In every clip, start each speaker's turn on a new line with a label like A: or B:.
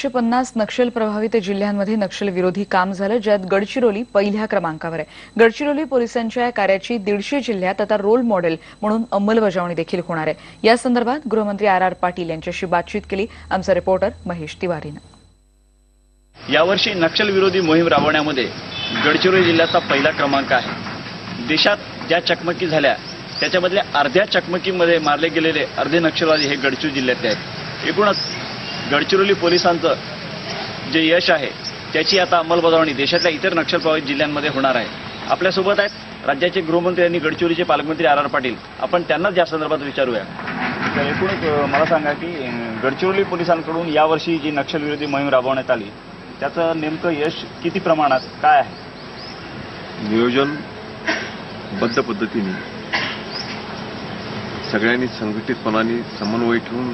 A: एकशे पन्नास नक्षल प्रभावित जिल्ह्यांमध्ये नक्षलविरोधी काम झालं ज्यात गडचिरोली पहिल्या क्रमांकावर आहे. गडचिरोली पोलिसांच्या या कार्याची दीडशे जिल्ह्यात आता रोल मॉडेल म्हणून अंमलबजावणी देखील होणार आहे. या संदर्भात गृहमंत्री आर आर पाटील यांच्याशी बातचीत केली. आमचा रिपोर्टर महेश तिवारीनं.
B: यावर्षी नक्षलविरोधी मोहीम राबवण्यामध्ये गडचिरोली जिल्ह्याचा पहिला क्रमांक आहे. देशात ज्या चकमकी झाल्या त्याच्यामधल्या अर्ध्या चकमकीमध्ये मारले गेलेले अर्धे नक्षलवादी हे गडचिरोली जिल्ह्यातले आहेत. एकूणच गडचिरोली पोलिसांचं जे यश आहे त्याची आता अंमलबजावणी देशातल्या इतर नक्षल प्रभावित जिल्ह्यांमध्ये होणार आहे. आपल्यासोबत आहेत राज्याचे गृहमंत्री आणि गडचिरोलीचे पालकमंत्री आर आर पाटील. आपण त्यांनाच या संदर्भात विचारूया. तर एकूणच मला सांगा की गडचिरोली पोलिसांकडून यावर्षी जी नक्षलविरोधी मोहीम राबवण्यात आली त्याचं नेमकं यश किती प्रमाणात काय आहे?
C: नियोजनबद्ध पद्धतीने सगळ्यांनी संघटितपणाने समन्वय ठेवून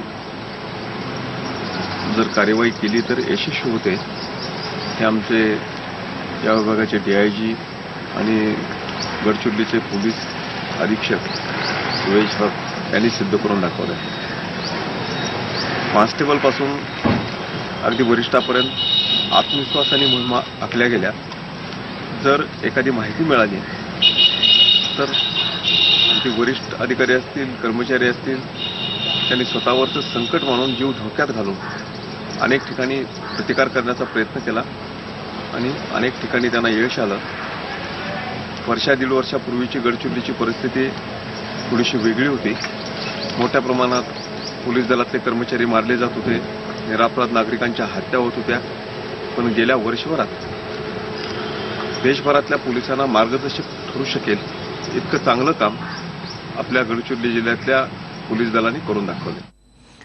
C: जर कार्यवाही केली तर यशस्वी होते. हे आमचे या विभागाचे डी आय जी आणि गडचिरोलीचे पोलीस अधीक्षक सुरेश भट यांनी सिद्ध करून दाखवलं आहे. कॉन्स्टेबलपासून अगदी वरिष्ठापर्यंत आत्मविश्वासाने मोहिमा आखल्या गेल्या. जर एखादी माहिती मिळाली तर आमचे वरिष्ठ अधिकारी असतील कर्मचारी असतील त्यांनी स्वतःवरचं संकट मानून जीव धोक्यात घालून अनेक ठिकाणी प्रतिकार करण्याचा प्रयत्न केला आणि अनेक ठिकाणी त्यांना यश आलं. वर्षा दीड वर्षापूर्वीची गडचिरोलीची परिस्थिती थोडीशी वेगळी होती. मोठ्या प्रमाणात पोलीस दलातले कर्मचारी मारले जात होते. निरापराध नागरिकांच्या हत्या होत होत्या. पण गेल्या वर्षभरात देशभरातल्या पोलिसांना मार्गदर्शक ठरू शकेल इतकं चांगलं काम आपल्या गडचिरोली जिल्ह्यातल्या पोलीस दलांनी करून दाखवलं.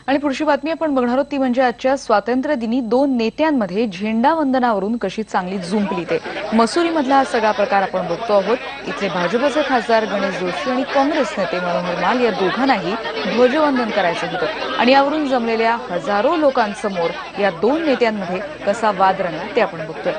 A: आणि पुढची बातमी आपण बघणार आहोत ती म्हणजे आजच्या स्वातंत्र्य दिनी दोन नेत्यांमध्ये झेंडा वंदनावरून कशी चांगली झुंपली ते मसुरीमधला हा सगळा प्रकार आपण बघतो आहोत. इथले भाजपचे खासदार गणेश जोशी आणि काँग्रेस नेते मनोहर माल या दोघांनाही ध्वजवंदन करायचं होतं. आणि यावरून जमलेल्या हजारो लोकांसमोर या दोन नेत्यांमध्ये कसा वाद रंगला ते आपण बघतोय.